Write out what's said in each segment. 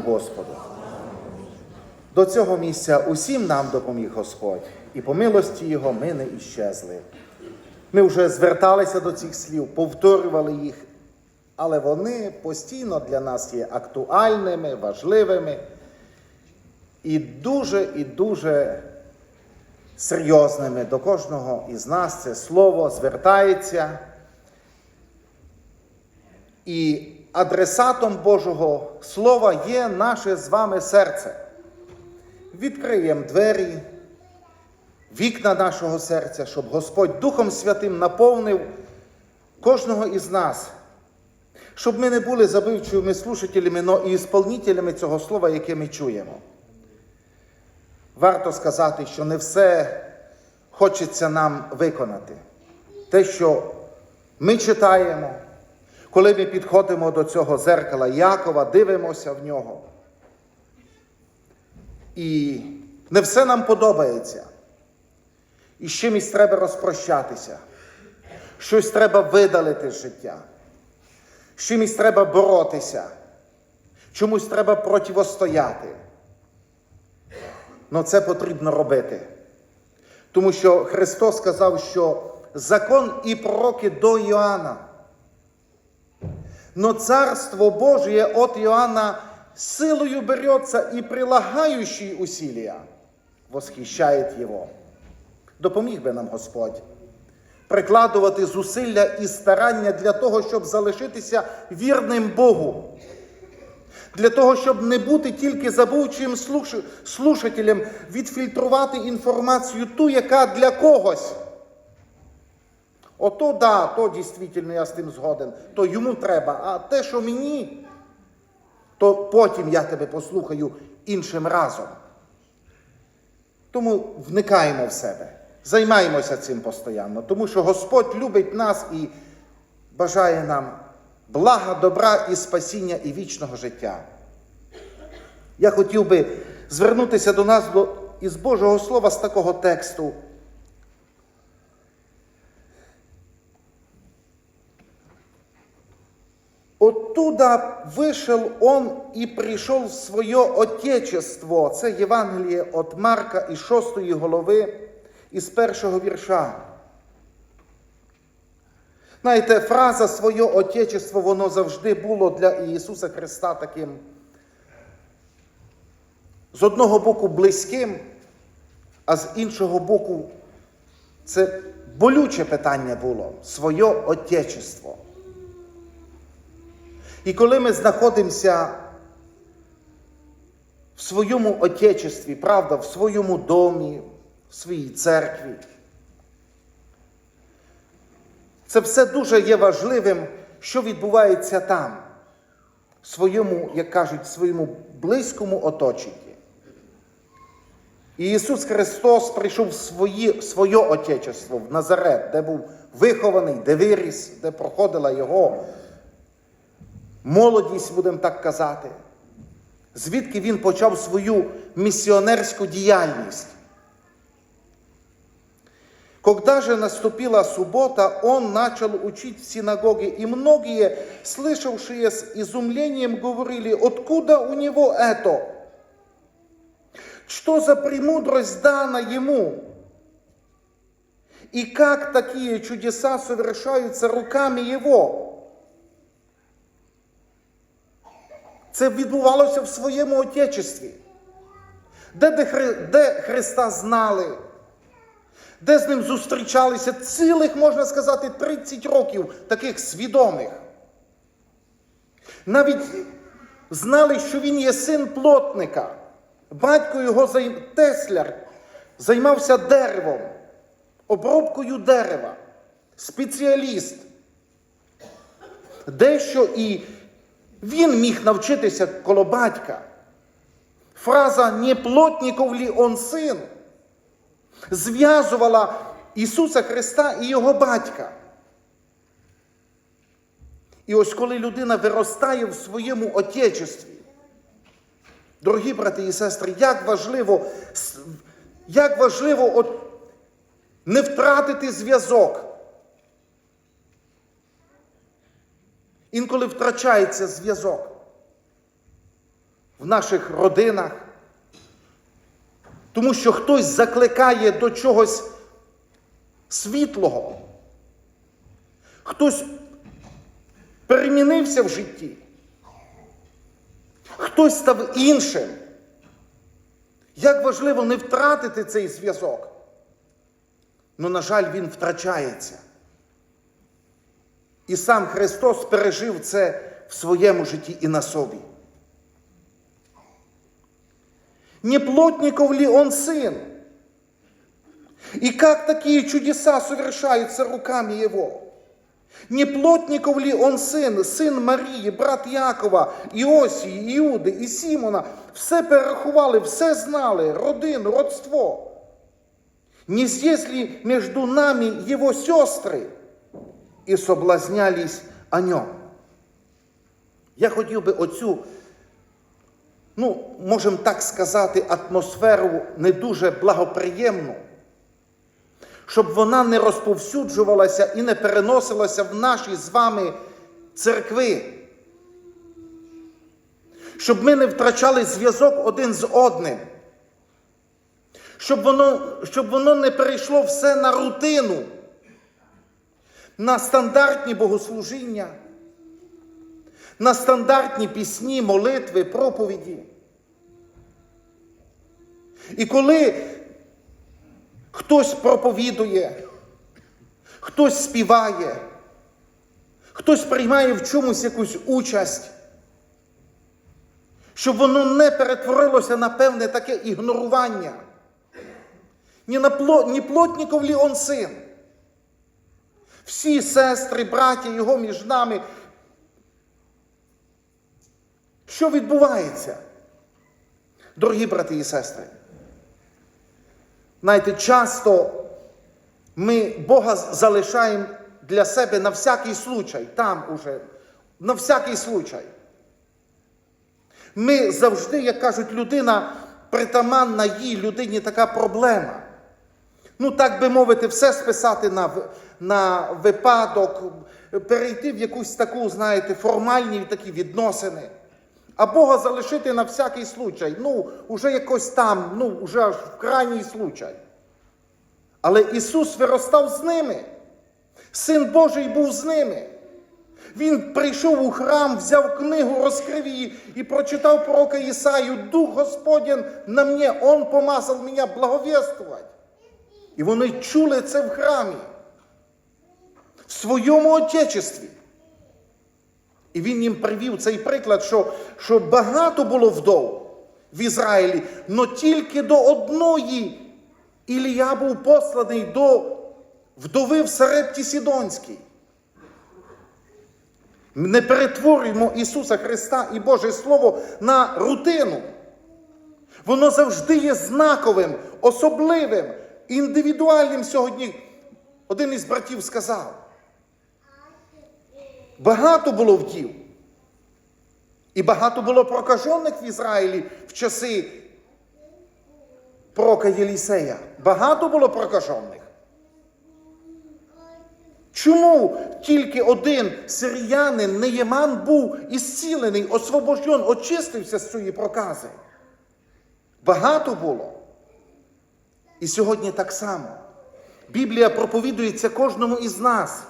Господу. До цього місця усім нам допоміг Господь, і по милості Його ми не іщезли. Ми вже зверталися до цих слів, повторювали їх, але вони постійно для нас є актуальними, важливими і дуже і дуже серйозними. До кожного із нас це слово звертається. І адресатом Божого Слова є наше з вами серце. Відкриємо двері, вікна нашого серця, щоб Господь Духом Святим наповнив кожного із нас, щоб ми не були забивчими слушателями, но і ісполнителями цього слова, яке ми чуємо. Варто сказати, що не все хочеться нам виконати. Те, що ми читаємо, коли ми підходимо до цього зеркала Якова, дивимося в нього. І не все нам подобається. І з чимось треба розпрощатися. Щось треба видалити з життя. З чимось треба боротися. Чомусь треба противостояти. Но це потрібно робити. Тому що Христос сказав, що закон і пророки до Йоанна. Но Царство Божие от Иоанна силою берется и прилагающий усилия восхищает Його. Допоміг би нам Господь прикладувати зусилля і старання для того, щоб залишитися вірним Богу. Для того, щоб не бути тільки забувчим слушателем, відфільтрувати інформацію ту, яка для когось. Ото да, то дійсно я з тим згоден, то йому треба. А те, що мені, то потім я тебе послухаю іншим разом. Тому вникаємо в себе, займаємося цим постійно, тому що Господь любить нас і бажає нам блага, добра і спасіння і вічного життя. Я хотів би звернутися до нас до, із Божого Слова з такого тексту. Оттуда вышел он и прийшов в своє Отечество. Це Євангеліє від Марка із 6 голови, із першого вірша. Знаєте, фраза своє Отечество, воно завжди було для Ісуса Христа таким. З одного боку близьким, а з іншого боку, це болюче питання було своє Отечество. І коли ми знаходимося в своєму отечестві, правда, в своєму домі, в своїй церкві, це все дуже є важливим, що відбувається там, в своєму, як кажуть, своєму близькому оточенні. І Ісус Христос прийшов в свої, своє отечество, в Назарет, де був вихований, де виріс, де проходила Його молодість, будемо так казати, звідки він почав свою місіонерську діяльність. Когда же наступила суббота, он начал учить в синагоге, и многие, слышавшие с изумлением, говорили, откуда у него это? Что за премудрость дана ему? И как такие чудеса совершаются руками его? Це відбувалося в своєму отечестві, де, де, де Христа знали, де з ним зустрічалися цілих, можна сказати, 30 років таких свідомих. Навіть знали, що він є син плотника. Батько його займ... Тесляр займався деревом, обробкою дерева, спеціаліст. Дещо і він міг навчитися коло батька. Фраза «Не плотников ли он син» зв'язувала Ісуса Христа і його батька. І ось коли людина виростає в своєму отечестві, дорогі брати і сестри, як важливо, як важливо от не втратити зв'язок. Інколи втрачається зв'язок. в наших родинах. Тому що хтось закликає до чогось світлого. Хтось перемінився в житті. Хтось став іншим. Як важливо не втратити цей зв'язок. Ну, на жаль, він втрачається. І сам Христос пережив це в своєму житті і на собі. Не плотников ли он сын? И как такие чудеса совершаются руками его? Не плотников ли он сын, сын Марії, брат Якова, Іосії, Іуди і Сімона? Все перерахували, все знали, родину, родство. Не здесь ли между нами его сестры? І соблазнялись о нем. Я хотів би оцю, ну, можемо так сказати, атмосферу не дуже благоприємну, щоб вона не розповсюджувалася і не переносилася в наші з вами церкви. Щоб ми не втрачали зв'язок один з одним. Щоб воно, щоб воно не перейшло все на рутину, на стандартні богослужіння, на стандартні пісні, молитви, проповіді. І коли хтось проповідує, хтось співає, хтось приймає в чомусь якусь участь, щоб воно не перетворилося на певне таке ігнорування. Не, на пло, не плотников ли он син? Всі сестри, браття його між нами. Що відбувається? Дорогі брати і сестри, знаєте, часто ми Бога залишаємо для себе на всякий случай, там уже, на всякий случай. Ми завжди, як кажуть, людина притаманна їй людині така проблема. Ну, так би мовити, все списати на, на випадок, перейти в якусь таку, знаєте, формальні такі відносини. А Бога залишити на всякий случай. Ну, уже якось там, ну, уже аж в крайній случай. Але Ісус виростав з ними. Син Божий був з ними. Він прийшов у храм, взяв книгу, розкрив її і прочитав пророка Ісаю. Дух Господень на мені, Он помазав мене благовествувати. І вони чули це в храмі, в своєму отечестві. І він їм привів цей приклад, що, що багато було вдов в Ізраїлі, але тільки до одної Ілія був посланий до вдови в Сарепті Сідонській. Не перетворюємо Ісуса Христа і Боже Слово на рутину. Воно завжди є знаковим, особливим, індивідуальним сьогодні. Один із братів сказав. Багато було вдів. І багато було прокажених в Ізраїлі в часи пророка Єлісея. Багато було прокажених. Чому тільки один сиріянин Неєман був ісцілений, освобожден, очистився з цієї прокази? Багато було. І сьогодні так само. Біблія проповідується кожному із нас.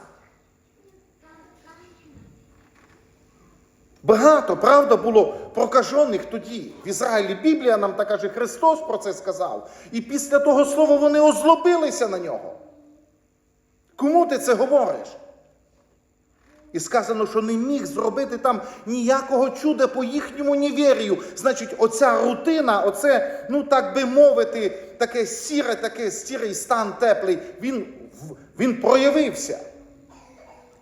Багато, правда, було прокажених тоді в Ізраїлі. Біблія нам так каже, Христос про це сказав. І після того слова вони озлобилися на нього. Кому ти це говориш? І сказано, що не міг зробити там ніякого чуда по їхньому невір'ю. Значить, оця рутина, оце, ну так би мовити, таке сіре, таке сірий стан теплий, він, він проявився.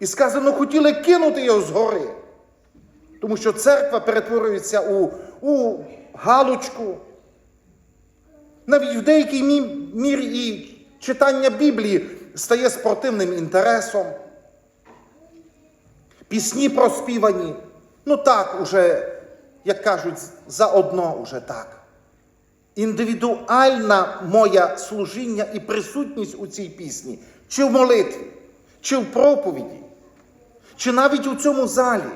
І сказано, хотіли кинути його згори. Тому що церква перетворюється у, у галочку. Навіть в деякій мірі і читання Біблії стає спортивним інтересом. Пісні проспівані. Ну так, уже, як кажуть, заодно уже так. Індивідуальна моя служіння і присутність у цій пісні, чи в молитві, чи в проповіді, чи навіть у цьому залі.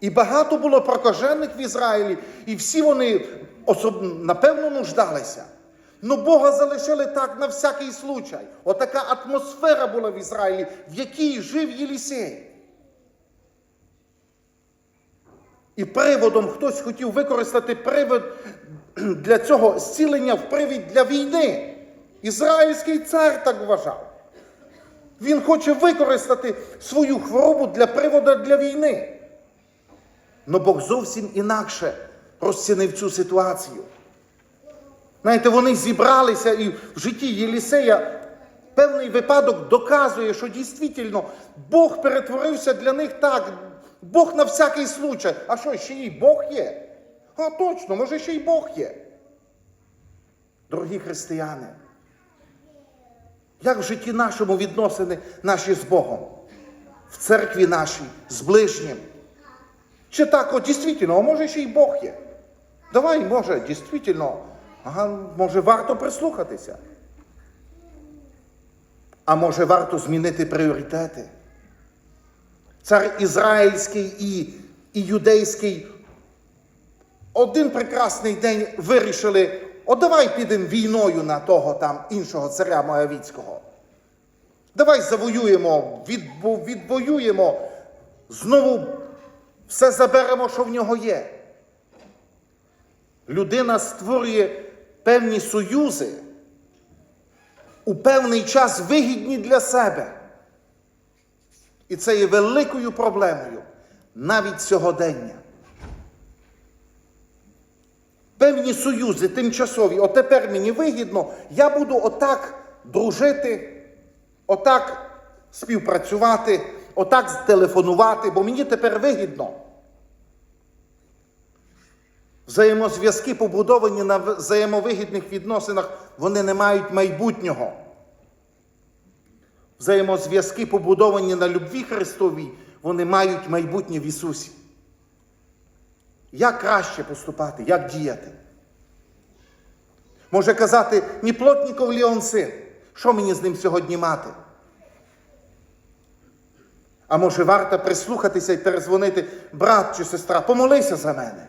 І багато було прокажених в Ізраїлі, і всі вони особ... напевно нуждалися. Ну Бога залишили так на всякий случай. Отака атмосфера була в Ізраїлі, в якій жив Єлісей. І приводом хтось хотів використати привод для цього зцілення в привід для війни. Ізраїльський цар так вважав. Він хоче використати свою хворобу для приводу для війни. Но Бог зовсім інакше розцінив цю ситуацію. Знаєте, вони зібралися і в житті Єлісея певний випадок доказує, що дійсно Бог перетворився для них так. Бог на всякий случай. А що, ще й Бог є? А точно, може, ще й Бог є. Дорогі християни, як в житті нашому відносини наші з Богом, в церкві нашій, з ближнім? Чи так, от дійсно, а може ще й Бог є? Давай, може, дійсно, ага, може, варто прислухатися. А може, варто змінити пріоритети? Цар Ізраїльський і, і юдейський один прекрасний день вирішили, о, давай підемо війною на того там іншого царя Моавіцького. Давай завоюємо, відбо, відвоюємо, знову все заберемо, що в нього є. Людина створює певні союзи у певний час вигідні для себе. І це є великою проблемою навіть сьогодення. Певні союзи тимчасові, от тепер мені вигідно, я буду отак дружити, отак співпрацювати, отак телефонувати, бо мені тепер вигідно. Взаємозв'язки, побудовані на взаємовигідних відносинах, вони не мають майбутнього. Взаємозв'язки, побудовані на любві Христовій, вони мають майбутнє в Ісусі. Як краще поступати, як діяти? Може казати, ні плотніков лі он син. Що мені з ним сьогодні мати? А може варто прислухатися і перезвонити, брат чи сестра, помолися за мене.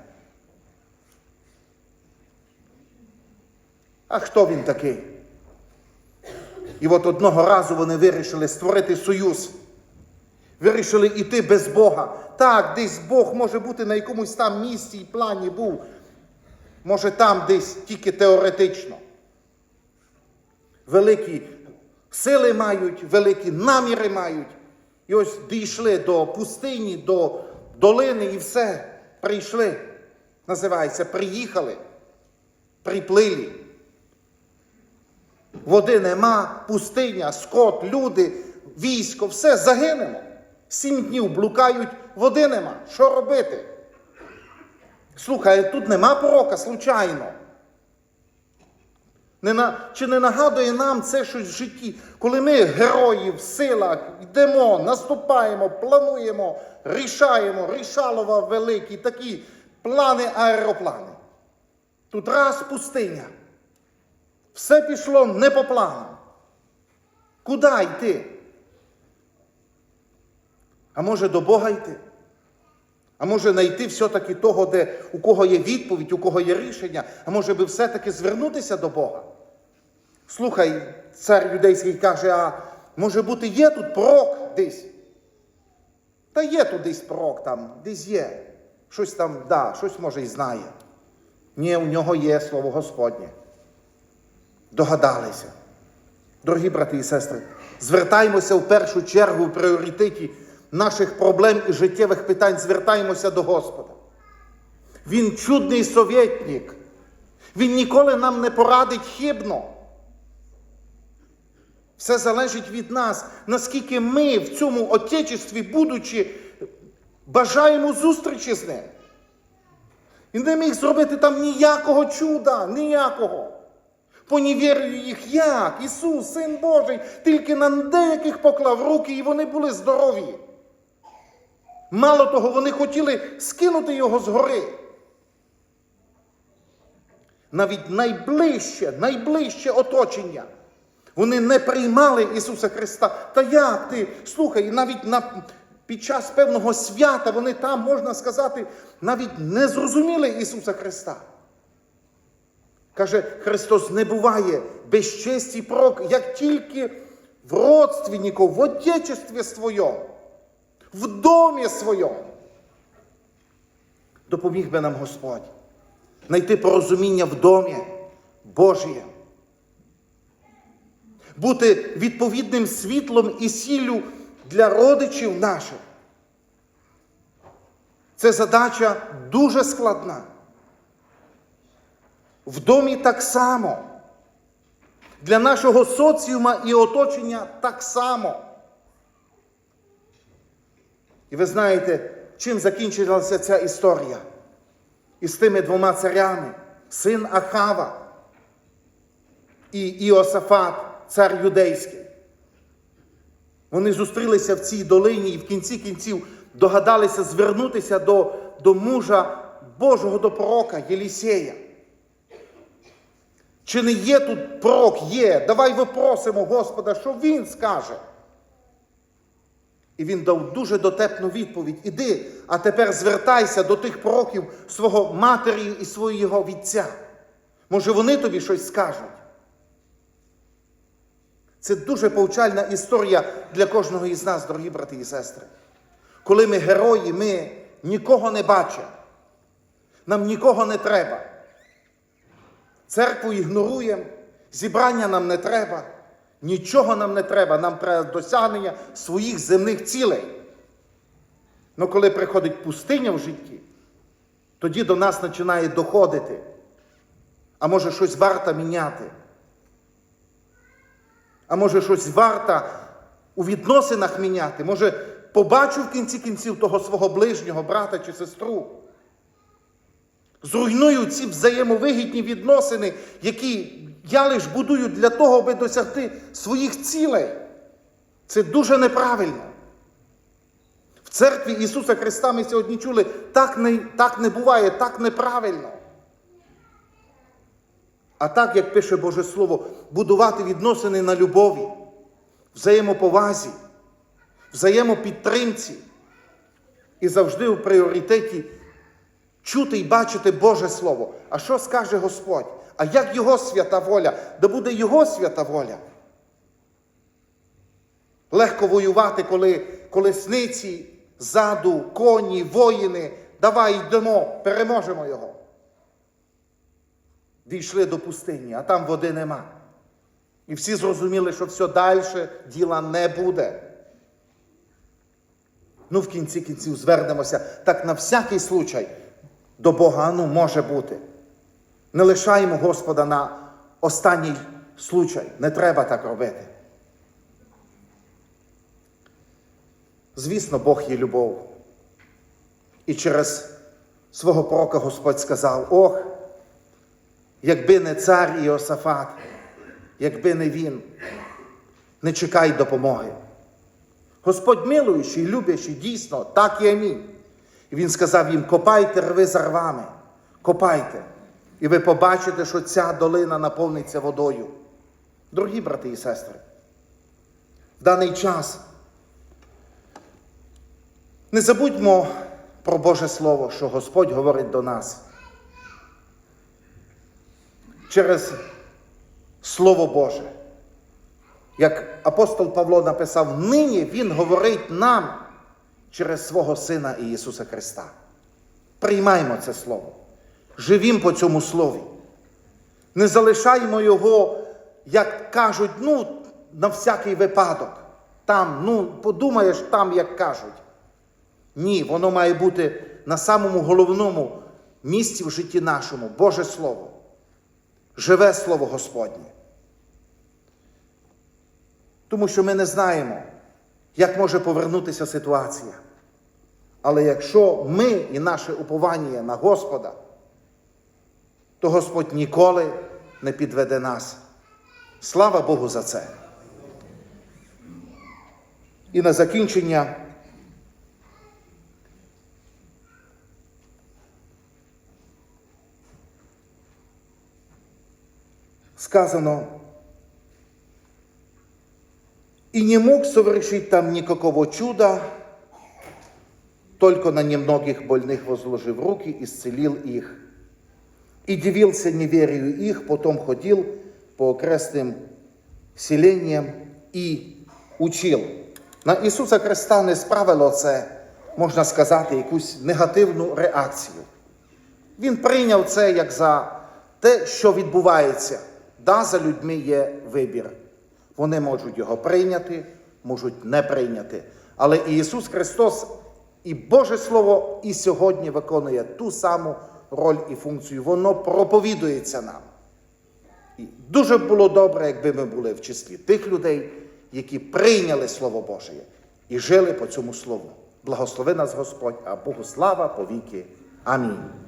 А хто він такий? І от одного разу вони вирішили створити союз. Вирішили йти без Бога. Так, десь Бог може бути на якомусь там місці і плані був. Може там десь тільки теоретично. Великі сили мають, великі наміри мають. І ось дійшли до пустині, до долини і все. Прийшли. Називається, приїхали, приплили. Води нема, пустиня, скот, люди, військо, все загинемо. Сім днів блукають, води нема. Що робити? Слухай, тут нема пророка, случайно. Не на, чи не нагадує нам це щось в житті, коли ми герої в силах йдемо, наступаємо, плануємо, рішаємо, рішалова великі, такі плани, аероплани. Тут раз пустиня. Все пішло не по плану. Куди йти? А може до Бога йти? А може знайти все-таки того, де, у кого є відповідь, у кого є рішення, а може би все-таки звернутися до Бога? Слухай, цар юдейський каже, а може бути, є тут пророк десь? Та є тут десь пророк там, десь є. Щось там, да, щось може і знає. Ні, у нього є слово Господнє. Догадалися. Дорогі брати і сестри, звертаємося в першу чергу в пріоритеті наших проблем і життєвих питань, звертаємося до Господа. Він чудний совєтник. Він ніколи нам не порадить хибно. Все залежить від нас, наскільки ми в цьому отечестві, будучи, бажаємо зустрічі з ним. Він не міг зробити там ніякого чуда, ніякого. Понівірює їх як? Ісус, Син Божий, тільки на деяких поклав руки, і вони були здорові. Мало того, вони хотіли скинути його з гори. Навіть найближче, найближче оточення. Вони не приймали Ісуса Христа. Та як ти? Слухай, навіть на під час певного свята вони там, можна сказати, навіть не зрозуміли Ісуса Христа. Каже, Христос не буває безчесті пророк, як тільки в родственников, в отечестві своєму, в домі своєму. Допоміг би нам Господь знайти порозуміння в домі Божє, бути відповідним світлом і сіллю для родичів наших. Це задача дуже складна. В домі так само. Для нашого соціума і оточення так само. І ви знаєте, чим закінчилася ця історія? Із тими двома царями, син Ахава і Іосафат, цар юдейський. Вони зустрілися в цій долині і в кінці кінців догадалися звернутися до, до мужа Божого до пророка Єлісея. Чи не є тут пророк? Є. Давай випросимо Господа, що він скаже. І він дав дуже дотепну відповідь. Іди, а тепер звертайся до тих пророків свого матері і свого відця. Може, вони тобі щось скажуть. Це дуже повчальна історія для кожного із нас, дорогі брати і сестри. Коли ми герої, ми нікого не бачимо. Нам нікого не треба. Церкву ігноруємо, зібрання нам не треба, нічого нам не треба, нам треба досягнення своїх земних цілей. Але коли приходить пустиня в житті, тоді до нас починає доходити. А може щось варто міняти. А може щось варто у відносинах міняти. Може, побачу в кінці кінців того свого ближнього брата чи сестру. Зруйную ці взаємовигідні відносини, які я лиш будую для того, аби досягти своїх цілей. Це дуже неправильно. В церкві Ісуса Христа ми сьогодні чули, так не, так не буває, так неправильно. А так, як пише Боже Слово, будувати відносини на любові, взаємоповазі, взаємопідтримці і завжди у пріоритеті чути і бачити Боже Слово. А що скаже Господь? А як Його свята воля? Да буде Його свята воля. Легко воювати, коли колесниці, ззаду, коні, воїни. Давай йдемо, переможемо його. Дійшли до пустині, а там води нема. І всі зрозуміли, що все далі діла не буде. Ну, в кінці кінців звернемося так на всякий случай до Бога, ну може бути. Не лишаємо Господа на останній случай. Не треба так робити. Звісно, Бог є любов. І через свого пророка Господь сказав: Ох, якби не цар Іосафат, якби не він, не чекай допомоги. Господь милуючий, любящий, дійсно, так і амінь. І він сказав їм: копайте рви за рвами, копайте. І ви побачите, що ця долина наповниться водою. Дорогі брати і сестри, в даний час не забудьмо про Боже Слово, що Господь говорить до нас. Через Слово Боже. Як апостол Павло написав, нині Він говорить нам через свого Сина Ісуса Христа. Приймаймо це Слово. Живім по цьому Слові. Не залишаймо Його, як кажуть, ну, на всякий випадок. Там, ну, подумаєш там, як кажуть. Ні, воно має бути на самому головному місці в житті нашому Боже Слово. Живе Слово Господнє. Тому що ми не знаємо, як може повернутися ситуація. Але якщо ми і наше уповання на Господа, то Господь ніколи не підведе нас. Слава Богу за це. І на закінчення сказано, и не мог совершить там никакого чуда, только на немногих больных возложив руки, исцелил их. И дивился неверию их, потом ходил по окрестным селенням і учив. На Ісуса Христа не справило це, можна сказати, якусь негативну реакцію. Він прийняв це як за те, що відбувається. Да, за людьми є вибір. Вони можуть його прийняти, можуть не прийняти. Але і Ісус Христос і Боже Слово і сьогодні виконує ту саму роль і функцію. Воно проповідується нам. І дуже було добре, якби ми були в числі тих людей, які прийняли Слово Боже і жили по цьому слову. Благослови нас Господь, а Богу слава повіки. Амінь.